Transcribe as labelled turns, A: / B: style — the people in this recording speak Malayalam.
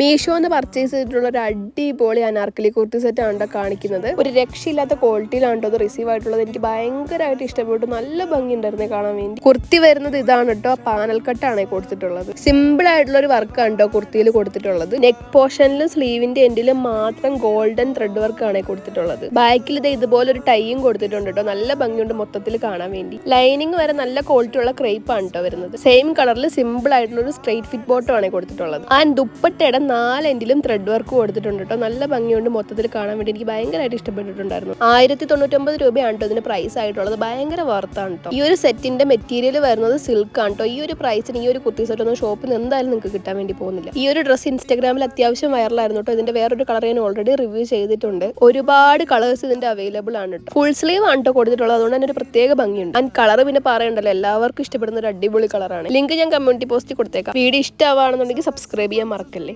A: മീഷോ എന്ന് പർച്ചേസ് ചെയ്തിട്ടുള്ള ഒരു അടിപൊളി അനാർക്കലി കുർത്തി സെറ്റ് ആണ് ട്ടോ കാണിക്കുന്നത്. ഒരു രക്ഷയില്ലാത്ത ക്വാളിറ്റിയിലാണ് അത് റിസീവ് ആയിട്ടുള്ളത്. എനിക്ക് ഭയങ്കരമായിട്ട് ഇഷ്ടപ്പെട്ടു. നല്ല ഭംഗിയുണ്ടായിരുന്നു കാണാൻ വേണ്ടി. കുർത്തി വരുന്നത് ഇതാണ് കേട്ടോ പാനൽ കട്ടാണ് കൊടുത്തിട്ടുള്ളത്. സിമ്പിൾ ആയിട്ടുള്ള ഒരു വർക്കാണ് കേട്ടോ കുർത്തിയിൽ കൊടുത്തിട്ടുള്ളത്. നെക്ക് പോർഷനിലും സ്ലീവിന്റെ എൻഡിലും മാത്രം ഗോൾഡൻ ത്രെഡ് വർക്ക് ആണ് കൊടുത്തിട്ടുള്ളത്. ബാക്കിൽ ഇത് ഇതുപോലെ ഒരു ടൈയും കൊടുത്തിട്ടുണ്ട് കേട്ടോ നല്ല ഭംഗിയുണ്ട് മൊത്തത്തിൽ കാണാൻ വേണ്ടി. ലൈനിങ് വരെ നല്ല ക്വാളിറ്റി ഉള്ള ക്രേപ്പ് ആണ് കേട്ടോ വരുന്നത്. സെയിം കളറിൽ സിമ്പിൾ ആയിട്ടുള്ള ഒരു സ്ട്രൈറ്റ് ഫിറ്റ് ബോട്ടോ ആണ് കൊടുത്തിട്ടുള്ളത്. ആൻഡ് ദുപ്പട്ടയുടെ നാല് എൻഡിലും ത്രെഡ് വർക്ക് കൊടുത്തിട്ടുണ്ട് കേട്ടോ. നല്ല ഭംഗിയുണ്ട് മൊത്തത്തിൽ കാണാൻ വേണ്ടി. എനിക്ക് ഭയങ്കരമായിട്ട് ഇഷ്ടപ്പെട്ടിട്ടുണ്ടായിരുന്നു. ആയിരത്തി തൊണ്ണൂറ്റൊമ്പത് രൂപയാണ് കേട്ടോ ഇതിന് പ്രൈസ് ആയിട്ടുള്ളത്. ഭയങ്കര വർത്താണ് കേട്ടോ. ഈ ഒരു സെറ്റിന്റെ മെറ്റീരിയൽ വരുന്നത് സിൽക്ക് ആണ് കേട്ടോ. ഈ ഒരു പ്രൈസിന് ഈ ഒരു കുർത്തി സെറ്റ് ഒന്നും ഷോപ്പിൽ എന്തായാലും നിങ്ങൾക്ക് കിട്ടാൻ വേണ്ടി പോകുന്നില്ല. ഈ ഒരു ഡ്രസ്സ് ഇൻസ്റ്റാഗ്രാമിൽ അത്യാവശ്യം വൈറലായിരുന്നു കേട്ടോ. ഇതിന്റെ വേറൊരു കളർ ഞാൻ ഓൾറെഡി റിവ്യൂ ചെയ്തിട്ടുണ്ട്. ഒരുപാട് കളേഴ്സ് ഇതിന്റെ അവൈലബിൾ ആണ് കേട്ടോ. ഫുൾ സ്ലീവ് ആണ് കേട്ടോ കൊടുത്തിട്ടുള്ളത്. അതുകൊണ്ട് തന്നെ ഒരു പ്രത്യേക ഭംഗിയുണ്ട്. ആൻഡ് കളർ പിന്നെ പറയണ്ടല്ലോ. എല്ലാവർക്കും ഇഷ്ടപ്പെടുന്ന ഒരു അടിപൊളി കളറാണ് ലിങ്ക് ഞാൻ കമ്മ്യൂണിറ്റി പോസ്റ്റ് കൊടുത്തേക്കാം. വീഡിയോ ഇഷ്ടമാണെന്നുണ്ടെങ്കിൽ സബ്സ്ക്രൈബ് ചെയ്യാൻ മറക്കല്ലേ?